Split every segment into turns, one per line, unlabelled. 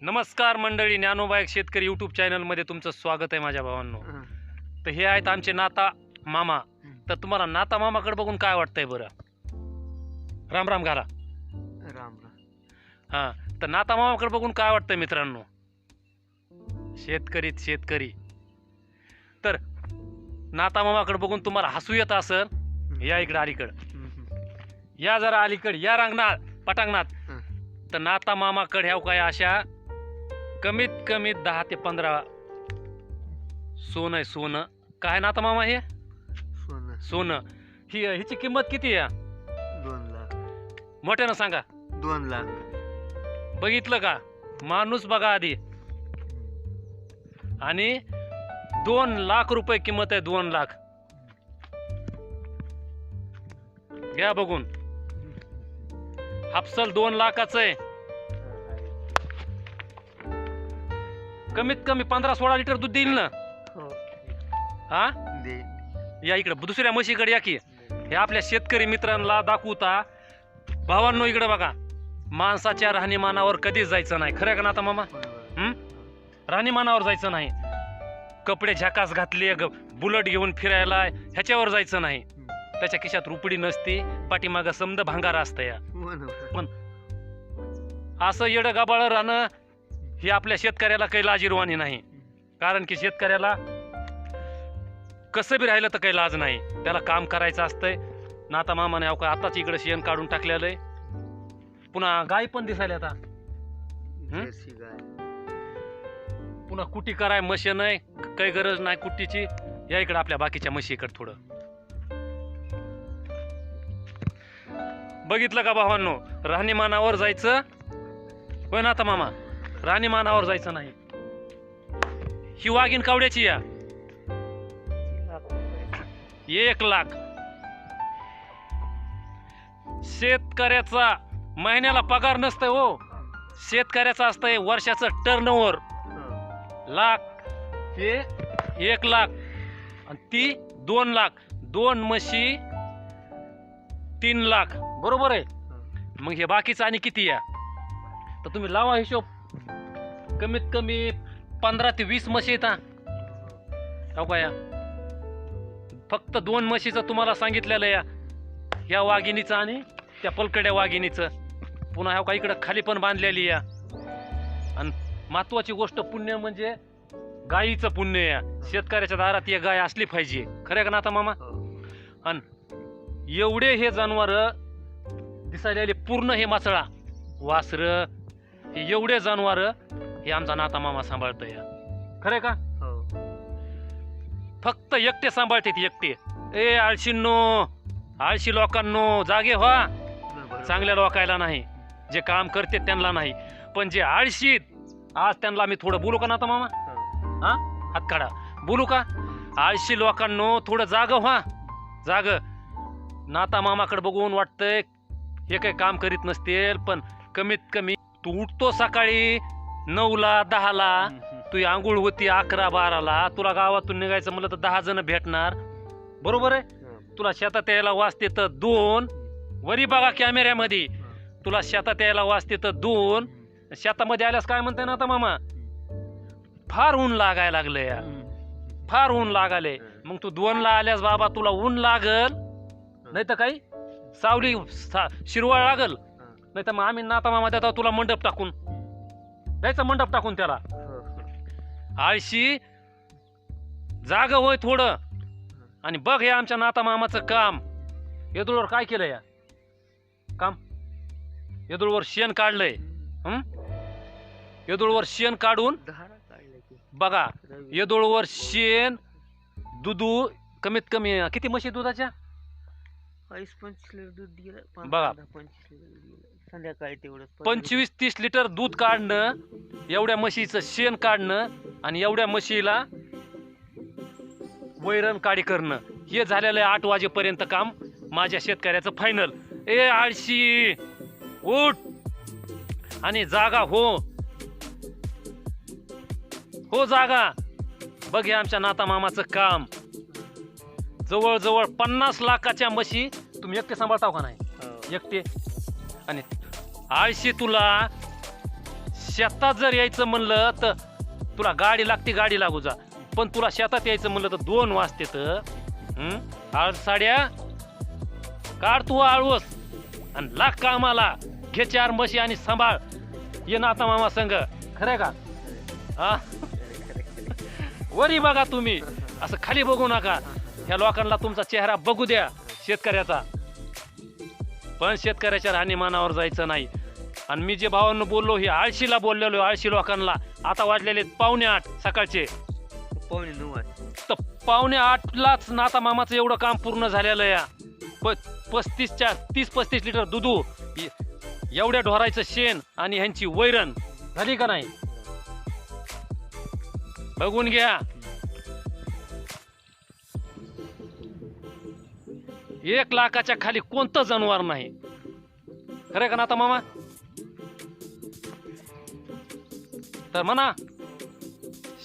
नमस्कार मंडळी ज्ञानोबायक शेतकरी यूट्यूब चॅनलमध्ये तुमचं स्वागत आहे माझ्या भावांनो. तर हे आहेत आमचे नाता मामा. तर तुम्हाला नाता मामाकडे बघून काय वाटतंय बरं? राम राम घाला.
राम राम.
हां तर नाता मामाकडे बघून काय वाटतंय मित्रांनो? शेतकरीत शेतकरी. तर नाता मामाकडे बघून तुम्हाला हसू येत असेल या इकडं अलीकडं. या जरा अलीकडे या रांगणात पटांगणात. तर नाता मामाकडे ह्या काय अशा कमीत कमी दहा ते पंधरा सोनं आहे सोनं. काय नाता मामा हे?
सोनं.
सोनं. ही हिची किंमत किती आहे?
दोन लाख.
मोठ्यानं सांगा.
दोन लाख.
बघितलं का? माणूस बघा आधी. आणि दोन लाख रुपये किंमत आहे दोन लाख. घ्या बघून. हापसल दोन लाखाचं आहे. कमीत कमी पंधरा सोळा लिटर दूध देईल ना.
हो
हा?
दे.
या इकडे दुसऱ्या म्हशीकडे या की. हे आपल्या शेतकरी मित्रांना दाखवता. भावांनो इकडे बघा. माणसाच्या राहणीमानावर कधीच जायचं नाही. खरं का ना आता मामा हं? राहणीमानावर जायचं नाही. कपडे झकास घातले बुलट घेऊन फिरायला ह्याच्यावर जायचं नाही. त्याच्या खिशात रुपडी नसती पाठीमागं समद भांगार असतं या. असं येडं गाबाळ राहणं ही आपल्या शेतकऱ्याला काही लाजीरवाणी नाही. कारण की शेतकऱ्याला कसं बी राहिलं तर काही लाज नाही. त्याला काम करायचं असतंय. नाता मामाने अहो का आताच इकडे शेण काढून टाकलेलं आहे पुन्हा गाय पण दिसायला आता. पुन्हा कुटी कराय मशीन आहे काही गरज नाही कुट्टीची या इकडे आपल्या बाकीच्या म्हशीकडे थोडं. बघितलं का भावांनो? राहणीमानावर जायचं. होय ना आता मामा? राहणीमानावर जायचं नाही. ही वाघीन कावड्याची या. एक लाख. शेतकऱ्याचा महिन्याला पगार नसतंय हो. शेतकऱ्याचा असतंय वर्षाचं टर्न ओव्हर लाख. हे एक लाख. आणि ती दोन लाख. दोन म्हशी तीन लाख. बरोबर आहे? मग हे बाकीचं आणि किती या? तर तुम्ही लावा हिशोब. कमीत कमी पंधरा ते वीस म्हशी येतात हो. या फक्त दोन म्हशीचं तुम्हाला सांगितलेलं या. या वाघिणीचं आणि त्या पलकड्या वाघिणीचं. पुन्हा ह्या का इकडं खाली पण बांधलेली या. आणि महत्वाची गोष्ट पुण्य म्हणजे गायीचं पुण्य या. शेतकऱ्याच्या दारात एक गाय असली पाहिजे. खरं का ना आता मामा आणि एवढे हे जनावर दिसायला पूर्ण हे मासळा. वासर हे एवढे जनावर हे आमचा नाता मामा सांभाळत या खरंय का? फक्त एकटे सांभाळते ती एकटे. ए आळशींनो आळशी लोकांनो जागे व्हा. चांगल्या लोकायला नाही. जे काम करते त्यांना नाही. पण जे आळशीत आज त्यांना मी थोडं बोलू का ना आता मामा हा? हात काढा. बोलू का? आळशी लोकांनो थोडं जाग व्हा. जाग. नाता मामाकडे बघून वाटतंय हे काही काम करीत नसतील पण कमीत कमी तू उठतो सकाळी. नऊला दहाला. तुझी आंघोळ होती अकरा बाराला. तुला गावातून निघायचं म्हणलं तर दहा जण भेटणार. बरोबर आहे? तुला शेतात यायला वाजते तर दोन. वरी बघा कॅमेऱ्यामध्ये. तुला शेतात यायला वाजते तर दोन शेतामध्ये आल्यास काय म्हणताय ना आता मामा? फार ऊन लागायला लागलं या. फार ऊन लागाले. मग तू दोनला आल्यास बाबा तुला ऊन लागल. नाही तर काही सावली सा- शिरवाळ लागल. नाही तर मग आम्ही नाता मामा देता तुला मंडप टाकून. द्यायचं मंडप टाकून त्याला. आळशी जाग होय थोडं. आणि बघ हे आमच्या नाता मामाचं काम. येदुळवर काय केलं या? काम? येदुळवर शेण काढलंय? येदुळवर शेण काढून बघा येदोळवर शेण दुधू कमीत कमी किती म्हशी दुधाच्या? बघा.
संध्याकाळी तेवढंच
पंचवीस तीस लिटर दूध काढणं एवढ्या म्हशीचं शेण काढणं आणि एवढ्या म्हशीला वैरण काडी करणं. हे झालेलं आहे आठ वाजेपर्यंत काम. माझ्या शेतकऱ्याचं फायनल ए आळशी! उठ! आणि जागा हो. हो जागा. बघ हे आमच्या नाता मामाचं काम. जवळजवळ पन्नास लाखाच्या म्हशी तुम्ही एकटे सांभाळताव का नाही?
हो.
एकटे. आणि आळशी तुला. शेतात जर यायचं म्हणलं तर तुला गाडी लागते गाडी लागू जा. पण तुला शेतात यायचं म्हणलं तर दोन वाजते तर. आळ साड्या काढ तू आळवस आणि लाग कामाला. घे चार म्हशी आणि सांभाळ. ये ना आता मामा संग. खरंय का? हा? वरी बघा तुम्ही. असं खाली बघू नका. ह्या लोकांना तुमचा चेहरा बघू द्या शेतकऱ्याचा. पण शेतकऱ्याच्या राहणीमानावर जायचं नाही. आणि मी जे भावांना बोललो हे आळशीला बोललेलो आळशी लोकांना आता वाजलेले पावणे आठ सकाळचे.
पावणे नऊ
तर पावणे आठलाच नाता मामाचं एवढं काम पूर्ण झालेलं या. प पस्तीसच्या तीस पस्तीस लिटर दुधू एवढ्या ढोरायचं शेण आणि ह्यांची वैरण. झाली का नाही? बघून घ्या. एक लाखाच्या खाली कोणतं जनावर नाही? खरं का ना आता मामा? तर म्हणा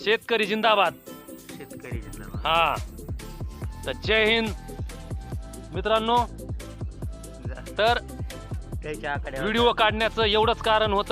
शेतकरी जिंदाबाद.
शेतकरी जिंदाबाद.
हा. तर जय हिंद. मित्रांनो. तर
त्याच्या
व्हिडिओ काढण्याचं एवढंच कारण होतं.